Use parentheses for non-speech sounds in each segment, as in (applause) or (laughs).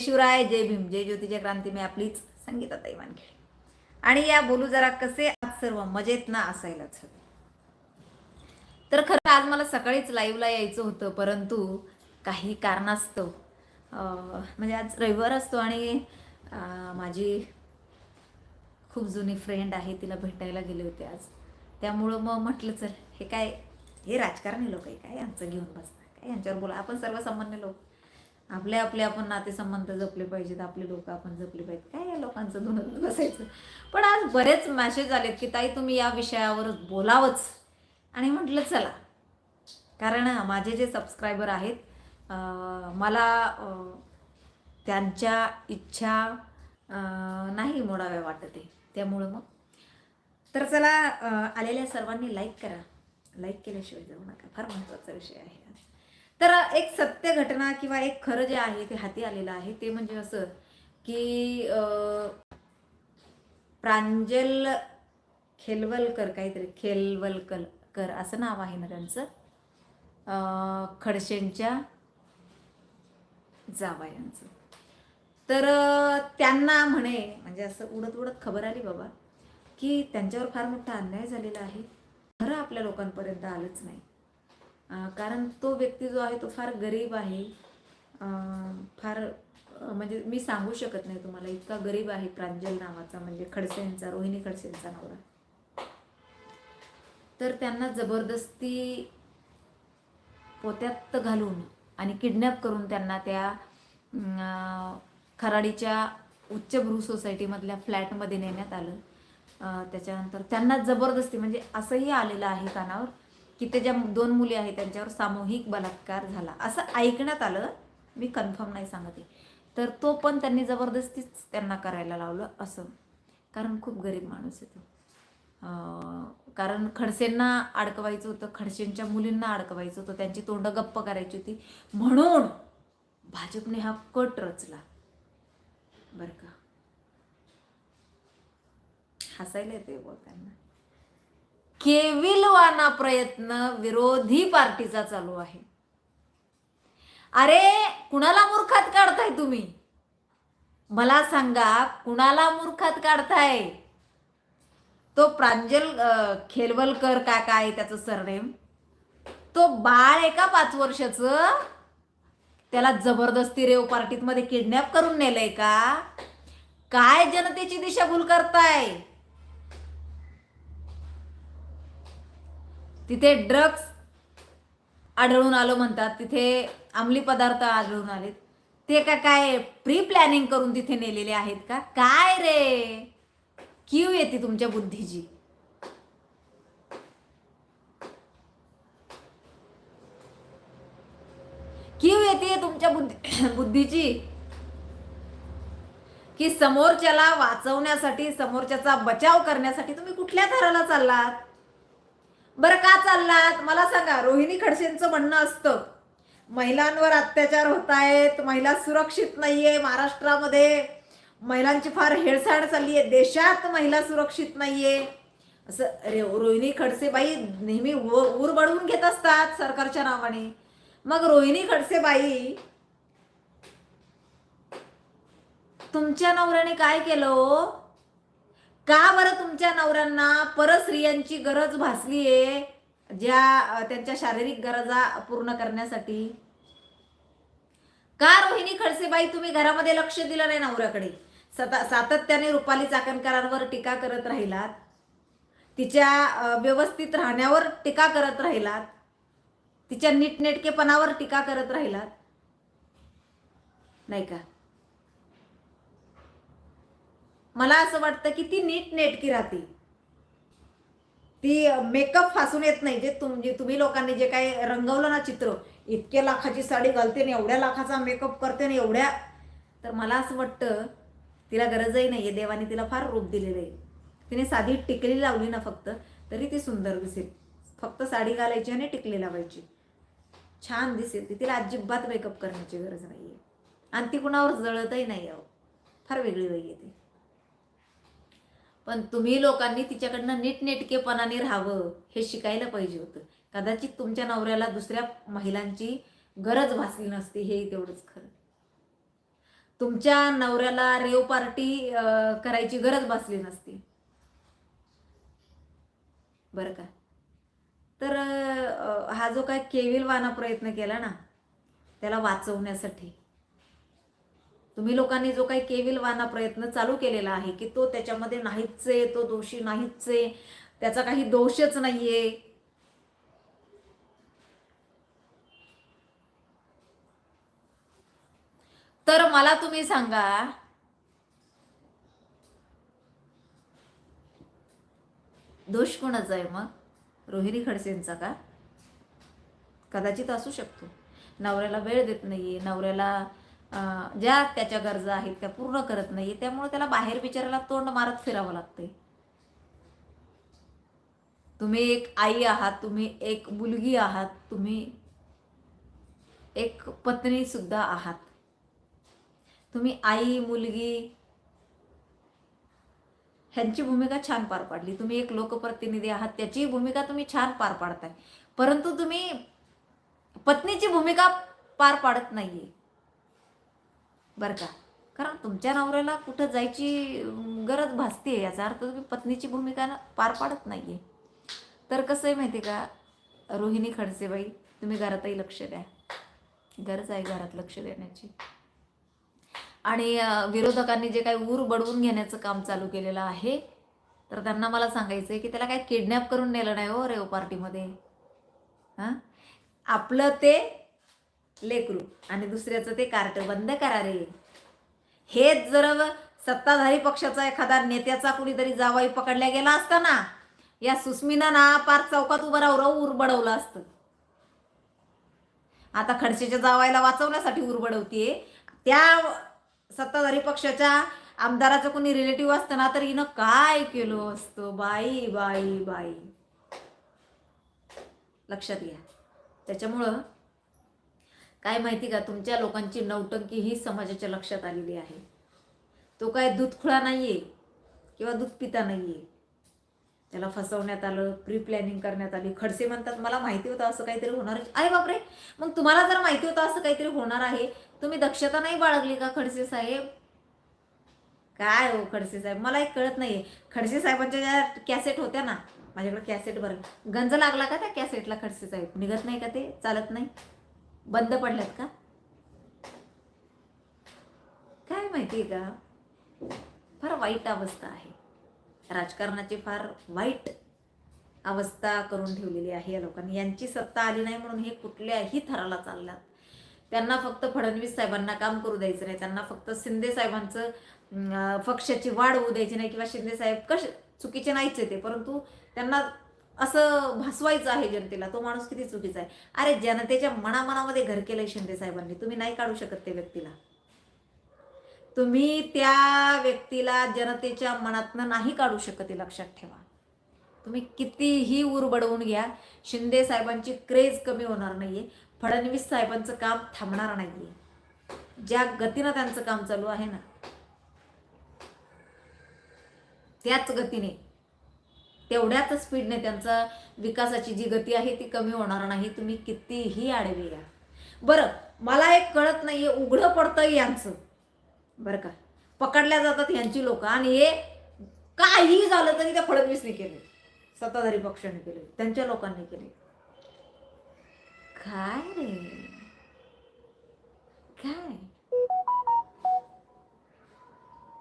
शिवराय जय भीम जय ज्योतिजय क्रांती मी आपलीच संगीताताई वानखेडे. आणि या बोलू जरा कसे आज सर्व मजेत ना असायलाच हवे. तर खरं आज मला सकाळीच लाईव्हला यायचं होतं परंतु काही कारणास्तव म्हणजे आज रविवार असतो आणि माझी खूप जुनी फ्रेंड आहे तिला भेटायला गेले होते आज. त्यामुळं मग म्हटलं चल हे काय हे राजकारणी लोक आहे काय यांचं घेऊन बसणार? काय यांच्यावर बोला आपण सर्वसामान्य लोक. आपले आपले आपण नातेसंबंध जपले पाहिजेत आपले लोक आपण जपले पाहिजेत. काय या लोकांचं धुनत बसायचं? पण आज बरेच मॅसेज आलेत की ताई तुम्ही या विषयावर बोलावंच. आणि म्हटलं चला. कारण माझे जे सबस्क्रायबर आहेत मला त्यांच्या इच्छा नाही मोडाव्या वाटत त्यामुळं मग. तर चला आलेल्या सर्वांनी लाईक करा. लाईक केल्याशिवाय जाऊ नका. फार महत्त्वाचा विषय आहे. तर एक सत्य घटना किंवा एक खरं जे आहे ते हाती आलेलं आहे ते म्हणजे असं की प्रांजल खेलवलकर काहीतरी खेलवलकर कर असं नाव आहे ना त्यांचं. खडशेंच्या खडसेंच्या तर त्यांना म्हणे म्हणजे असं उडत उडत खबर आली बाबा की त्यांच्यावर फार मोठा अन्याय झालेला आहे. खरं आपल्या लोकांपर्यंत आलंच नाही. कारण तो व्यक्ती जो आहे तो फार गरीब आहे. फार म्हणजे मी सांगू शकत नाही तुम्हाला इतका गरीब आहे प्रांजल नावाचा म्हणजे खडसेंचा रोहिणी खडसेंचा नवरा. तर त्यांना जबरदस्ती पोत्यात घालून आणि किडनॅप करून त्यांना त्या खराडीच्या उच्चभ्रू सोसायटीमधल्या फ्लॅटमध्ये नेण्यात आलं. त्याच्यानंतर त्यांना जबरदस्ती म्हणजे असंही आलेलं आहे कानावर की ते ज्या दोन मुली आहेत त्यांच्यावर सामूहिक बलात्कार झाला. असं ऐकण्यात आलं मी कन्फर्म नाही सांगत आहे. तर तो पण त्यांनी जबरदस्तीच त्यांना करायला लावलं असं. कारण खूप गरीब माणूस आहे तो. कारण खडसेंना अडकवायचं होतं खडसेंच्या मुलींना अडकवायचं होतं त्यांची तोंडं गप्प करायची होती. म्हणून भाजपने हा कट रचला. बरं का? हसायला येते बोलताना केविलवाना प्रयत्न विरोधी पार्टीचा चालू आहे. अरे कुणाला मूर्खात काढताय तुम्ही? मला सांगा कुणाला मूर्खात काढताय? तो प्रांजल खेलवलकर का काय त्याचं सरनेम. तो बाळ आहे का पाच वर्षाचं? त्याला जबरदस्ती रेव पार्टीत मध्ये किडनॅप करून नेलंय का? काय जनतेची दिशाभूल करताय? तिथे ड्रग्स आढळून आलो म्हणतात. तिथे अंमली पदार्थ आढळून आलेत. ते का काय प्री प्लॅनिंग करून तिथे नेलेले आहेत का? काय रे? क्यू येते तुमच्या बुद्धीची? क्यू येते तुमच्या बुद्धी (coughs) बुद्धीची? की समोरच्याला वाचवण्यासाठी समोरच्याचा बचाव करण्यासाठी तुम्ही कुठल्या थराला चाललात? बरं का चाललात? मला सांगा रोहिणी खडसेंचं म्हणणं असतं महिलांवर अत्याचार होत आहेत महिला सुरक्षित नाहीये महाराष्ट्रामध्ये महिलांची फार हेळसाड चालली आहे देशात महिला सुरक्षित नाहीये. असं रे रोहिणी खडसेबाई नेहमी ऊर बळवून घेत असतात सरकारच्या नावाने. मग रोहिणी खडसेबाई तुमच्या नवऱ्याने काय केलं हो? का बरं तुमच्या नवऱ्यांना परस्त्रियांची गरज भासली आहे? ज्या त्यांच्या शारीरिक गरजा पूर्ण करण्यासाठी? का रोहिणी खडसेबाई तुम्ही घरामध्ये लक्ष दिलं नाही नवऱ्याकडे? सता सातत्याने रुपाली चाकणकरांवर टीका करत राहिलात. तिच्या व्यवस्थित राहण्यावर टीका करत राहिलात. तिच्या नीटनेटकेपणावर टीका करत राहिलात. नाही का? मला असं वाटतं की ती नीट नेटकी राहते. ती मेकअप फासून येत नाही. जे तुम जे तुम्ही लोकांनी जे काही रंगवलं ना चित्र इतक्या लाखाची साडी घालते आणि एवढ्या लाखाचा मेकअप करते आणि एवढ्या तर मला असं वाटतं तिला गरजही नाही. आहे देवाने तिला फार रूप दिलेलं आहे. तिने साधी टिकली लावली ना फक्त तरी ती सुंदर दिसेल. फक्त साडी घालायची आणि टिकली लावायची. छान दिसेल. ती तिला अजिबात मेकअप करण्याची गरज नाही आहे आणि ती कुणावर जळतही नाही अहो. फार वेगळी वेगळी येते पण तुम्ही लोकांनी तिच्याकडनं नीटनेटकेपणाने राहावं हे शिकायला पाहिजे होतं. कदाचित तुमच्या नवऱ्याला दुसऱ्या महिलांची गरज भासली नसती हे तेवढंच खरं. तुमच्या नवऱ्याला रेव पार्टी करायची गरज भासली नसती. बरं का? तर हा जो काय केविलवाना प्रयत्न केला ना त्याला वाचवण्यासाठी. तुम्ही लोकांनी जो काही केविलवाना प्रयत्न चालू केलेला आहे की तो त्याच्यामध्ये नाहीच आहे तो दोषी नाहीच आहे त्याचा काही दोषच नाहीये. तर मला तुम्ही सांगा दोष कोणाचा आहे मग? रोहिणी खडसेंचा का? कदाचित असू शकतो. नवऱ्याला वेळ देत नाहीये नवऱ्याला ज्या त्याच्या गरजा आहेत त्या पूर्ण करत नाहीये. त्यामुळे त्याला बाहेर बिचारायला तोंड मारत फिरावं लागतंय. तुम्ही एक आई आहात तुम्ही एक मुलगी आहात तुम्ही एक पत्नी सुद्धा आहात. तुम्ही आई मुलगी ह्यांची भूमिका छान पार पाडली. तुम्ही एक लोकप्रतिनिधी आहात त्याची भूमिका तुम्ही छान पार पाडताय. परंतु तुम्ही पत्नीची भूमिका पार पाडत नाहीये. बरं का. कारण तुमच्या नवऱ्याला कुठं जायची गरज भासते याचा अर्थ तुम्ही पत्नीची भूमिका पार पाडत नाही आहे तर कसं आहे माहिती का रोहिणी खडसेबाई तुम्ही घरातही लक्ष द्या. गरज आहे घरात लक्ष देण्याची. आणि विरोधकांनी जे काही ऊर बडवून घेण्याचं काम चालू केलेलं आहे तर त्यांना मला सांगायचं आहे की त्याला काय किडनॅप करून नेलं नाही हो रेव पार्टीमध्ये. हां? आपलं ते लेकरू. आणि दुसऱ्याचं ते कार्ट बंद करा रे. हेच जर सत्ताधारी पक्षाचा एखादा नेत्याचा कुणीतरी जावाई पकडल्या गेला असता ना या सुस्मिना ना पार चौकात उभं राहू उरबडवलं असतं. आता खडसेच्या जावायला वाचवण्यासाठी उरबडवतीये. त्या सत्ताधारी पक्षाच्या आमदाराचं कोणी रिलेटिव्ह असतं ना तर हिनं काय केलं असतं? बाई बाई बाई. लक्षात घ्या. त्याच्यामुळं काय माहिती का तुमच्या लोकांची नौटंकी ही समाजाच्या लक्षात आलेली आहे. तो काय दूध खुळा आहे किंवा दूध पिता नाही आहे त्याला फसवण्यात आलं प्री प्लॅनिंग करण्यात आली. खडसे म्हणतात मला माहिती होतं असं काहीतरी होणार आहे. अरे बापरे! मग तुम्हाला जर माहिती होतं असं काहीतरी होणार आहे तुम्ही दक्षता नाही बाळगली का खडसे साहेब? काय हो खडसे साहेब? मला एक कळत नाहीये. खडसे साहेबांच्या ज्या कॅसेट होत्या ना माझ्याकडे कॅसेट बरं. गंज लागला का त्या कॅसेटला खडसे साहेब? निघत नाही का ते? चालत नाही? बंद पडल्यात का? काय माहितीये का? फार वाईट अवस्था आहे. राजकारणाची फार वाईट अवस्था करून ठेवलेली आहे या लोकांनी. यांची सत्ता आली नाही म्हणून हे कुठल्याही थराला चालल्यात त्यांना फक्त फडणवीस साहेबांना काम करू द्यायचं नाही. त्यांना फक्त शिंदे साहेबांचं पक्षाची वाढ होऊ द्यायची नाही किंवा शिंदे साहेब कश चुकीचे नाहीच आहे ते. परंतु त्यांना असं भासवायचं आहे जनतेला तो माणूस किती चुकीचा आहे. अरे जनतेच्या मनामनामध्ये घर केलंय शिंदे साहेबांनी तुम्ही नाही काढू शकत त्या व्यक्तीला. तुम्ही त्या व्यक्तीला जनतेच्या मनातनं नाही काढू शकत हे लक्षात ठेवा. तुम्ही कितीही उरबडवून घ्या शिंदे साहेबांची क्रेज कमी होणार नाहीये फडणवीस साहेबांचं काम थांबणार नाहीये. ज्या गतीनं त्यांचं काम चालू आहे ना त्याच गतीने तेवढ्याच स्पीडने त्यांचा विकासाची जी गती आहे ती कमी होणार नाही. तुम्ही कितीही आडवे या. बरं मला एक कळत नाहीये उघडं पडतं यांचं. बरं का? पकडल्या जातात यांची लोक. आणि हे काही झालं तरी त्या फडणवीसने केले. सत्ताधारी पक्षाने केले. त्यांच्या लोकांनी केले. काय रे? काय?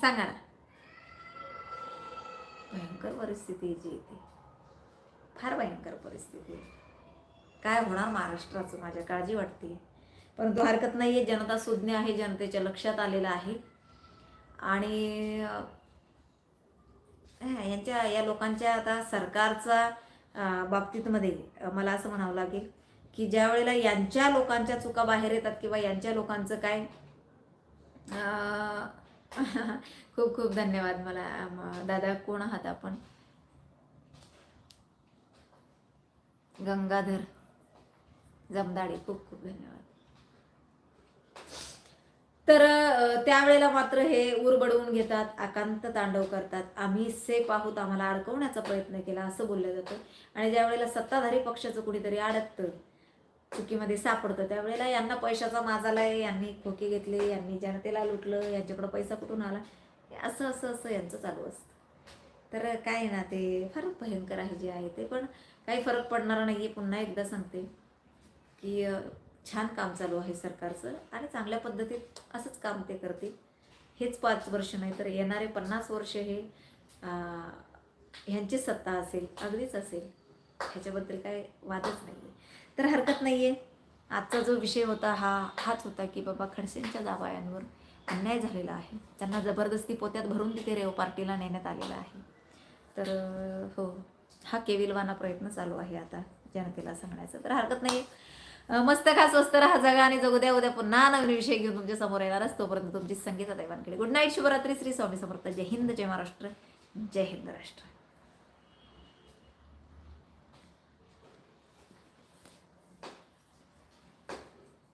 सांगा ना. भयंकर परिस्थिती आहे जी येते फार भयंकर परिस्थिती आहे. काय होणार महाराष्ट्राचं? माझ्या काळजी वाटते. परंतु हरकत नाही आहे जनता सुज्ञ आहे जनतेच्या लक्षात आलेलं आहे. आणि यांच्या या लोकांच्या आता सरकारचा बाबतीतमध्ये मला असं म्हणावं लागेल की ज्या वेळेला यांच्या लोकांच्या चुका बाहेर येतात किंवा यांच्या लोकांचं काय (laughs) खूप खूप धन्यवाद मला दादा कोण आहात आपण? गंगाधर जमदाडे खूप खूप धन्यवाद. तर त्यावेळेला मात्र हे उरबडवून घेतात आकांत तांडव करतात. आम्ही सेफ आहोत आम्हाला अडकवण्याचा प्रयत्न केला असं बोललं जातं. आणि ज्यावेळेला सत्ताधारी पक्षाचं कुणीतरी अडकतं चुकीमध्ये सापडतं. त्यावेळेला यांना पैशाचा माजाला आहे यांनी खोके घेतले यांनी जनतेला लुटलं यांच्याकडं पैसा कुठून आला? हे असं असं असं यांचं चालू असतं. तर काय ना ते फारच भयंकर आहे जे आहे ते. पण काही फरक पडणार नाही आहे पुन्हा एकदा सांगते की छान काम चालू आहे सरकारचं. आणि चांगल्या पद्धतीत असंच काम ते करतील हेच पाच वर्ष नाही तर येणारे पन्नास वर्ष हे ह्यांची सत्ता असेल अगदीच असेल. ह्याच्याबद्दल काय वादच नाही आहे तर हरकत नाही आहे आजचा जो विषय होता हा हाच होता की बाबा खडसेंच्या जावयांवर अन्याय झालेला आहे. त्यांना जबरदस्ती पोत्यात भरून तिथे रेव पार्टीला नेण्यात आलेला आहे. तर हो हा केविलवाना प्रयत्न चालू आहे आता जनतेला सांगण्याचा. तर हरकत नाही मस्त खा स्वस्त राहा जगा आणि जगू द्या. उद्या पुन्हा नवीन विषय घेऊन तुमच्यासमोर येणारच तोपर्यंत तुमची संगीता दैवांकडे गुड नाईट शुभरात्री. श्री स्वामी समर्थ. जय हिंद जय महाराष्ट्र. जय हिंद राष्ट्र.